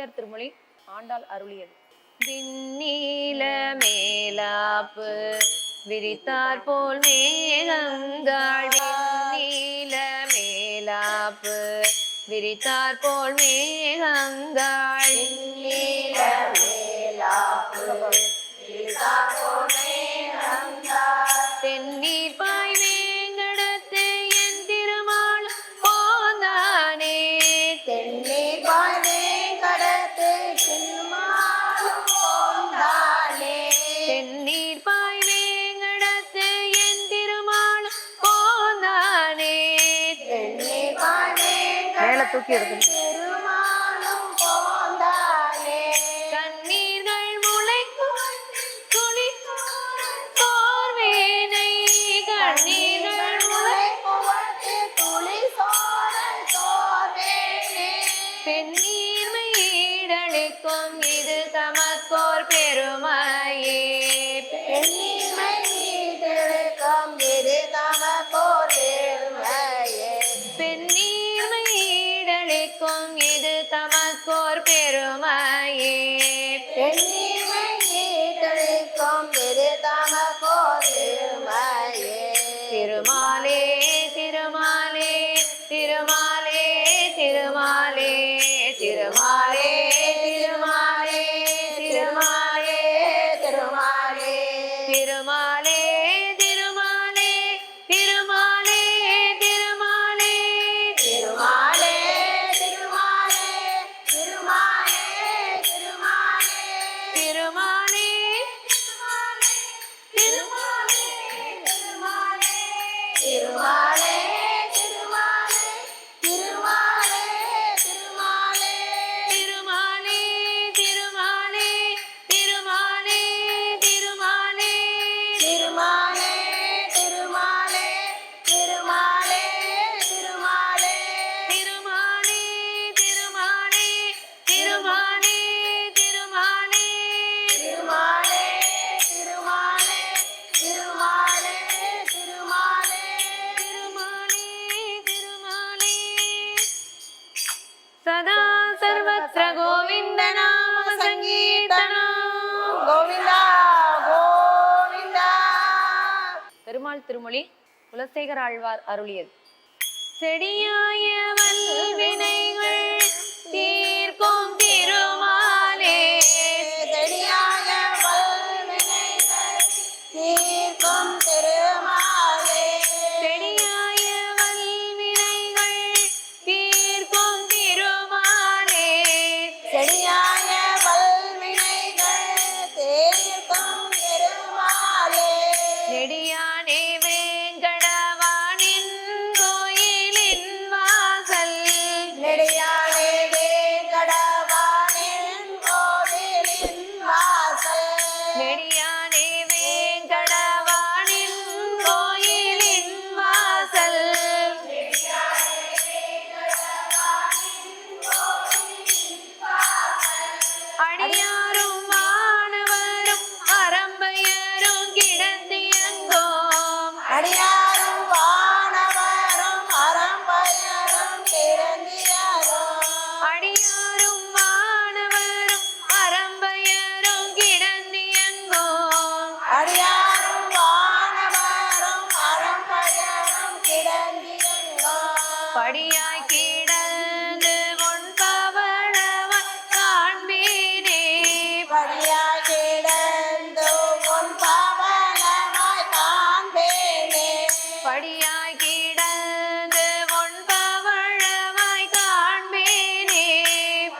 ஔவையார் திருமொழி ஆண்டாள் அருளியது. விண்ணீல மேலாப்பு விரித்தார் போல் மேகங்கள் விண்ணீல மேலாப்பு விரித்தார் போல் மேகங்கள் പാട്ടൊക്കെ എടുക്കുന്നു திருமால் திருமொழி குலசேகர் ஆழ்வார் அருளியது. செடியாய வல்வினைகள் தீ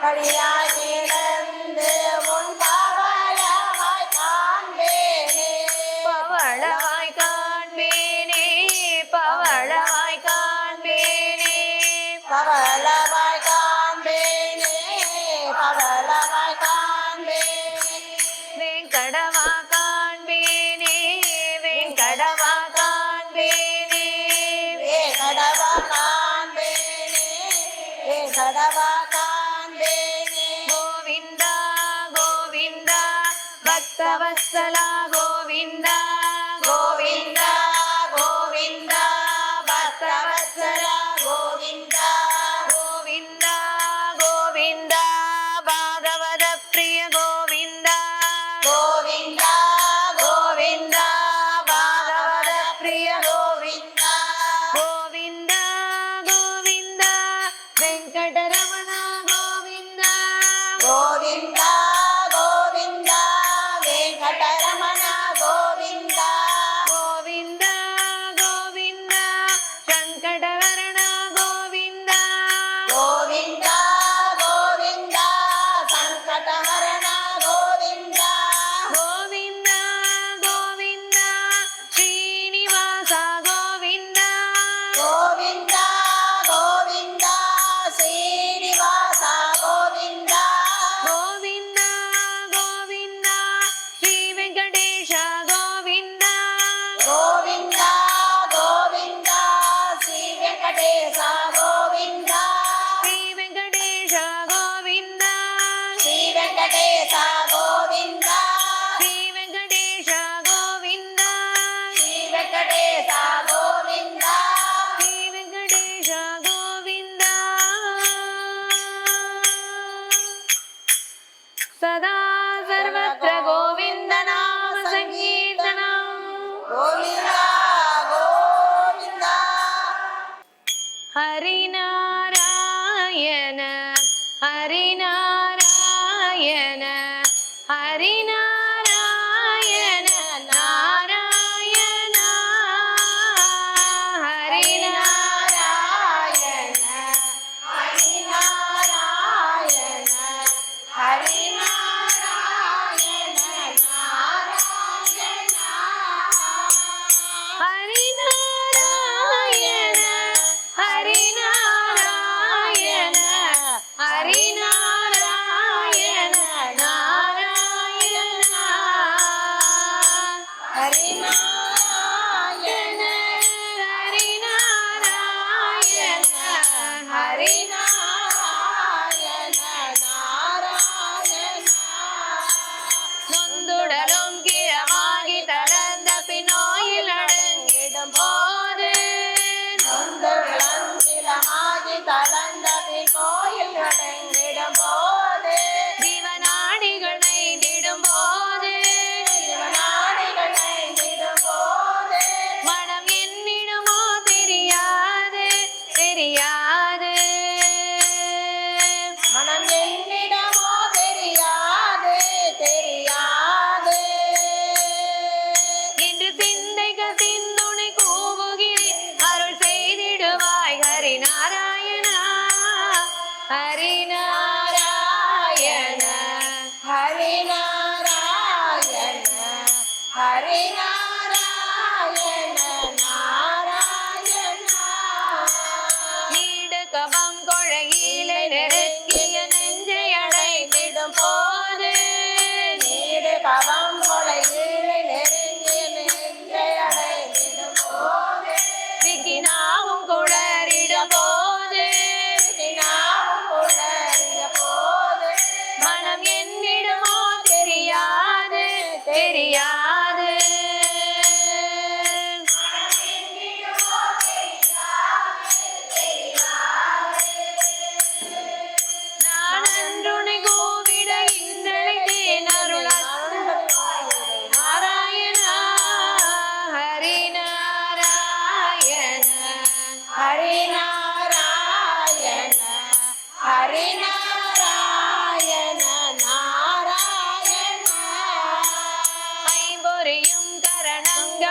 வழியாய் கிடந்து உன் பவளமாய் காண்பேனே. பவளமாய் காண்பேனே பவளமாய் காண்பேனே. பவளமாய் காண்பேனே பவளமாய் காண்பேனே வெங்கடமா காண்பேனே வெங்கடமா காண்பேனே. வெங்கடமா காண்பேனே வெங்கடமா వెంకటేశ గోవింద. శ్రీ వెంకటేశ గోవింద. శ్రీ వెంకటేశ గోవింద. శ్రీ వెంకటేశ గోవింద. సదా సర్వత్ర గోవింద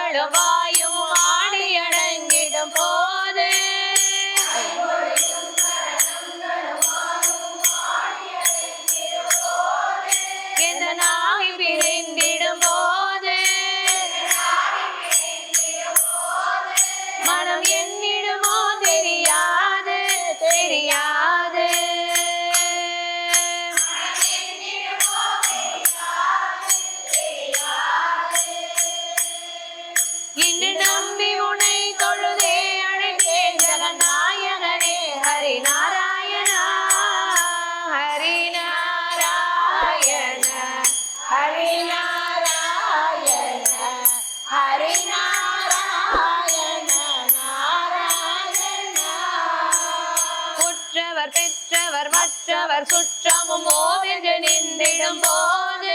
கரணங்களும் மற்றவர் பெற்றவர் மற்றவர் சுற்றமும் ஓவென்று நின்றிடும் போது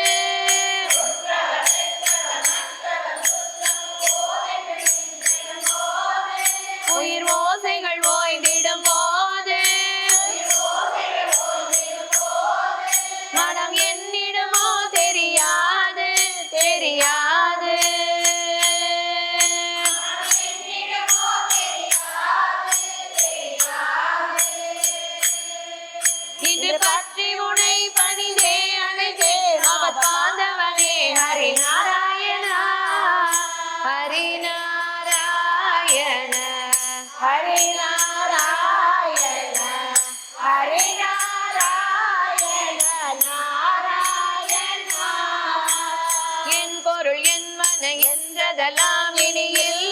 நாராயணா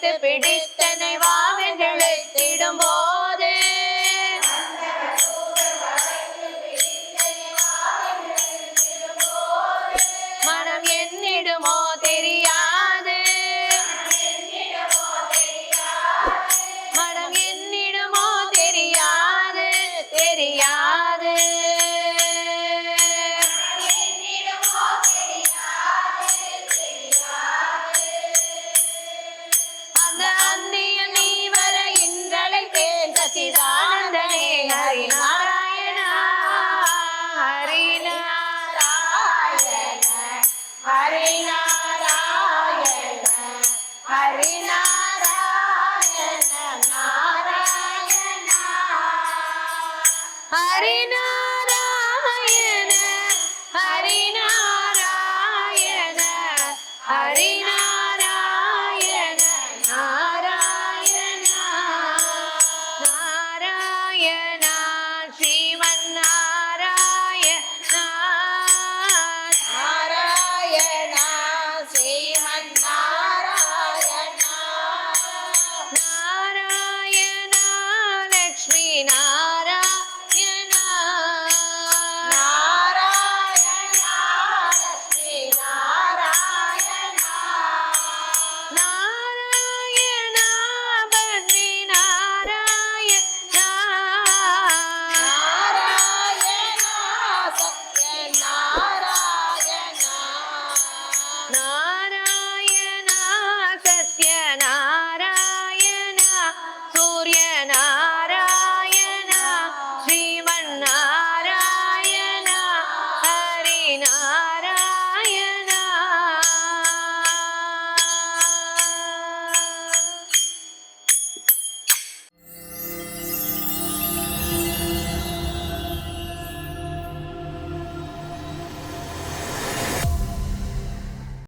பிடித்து না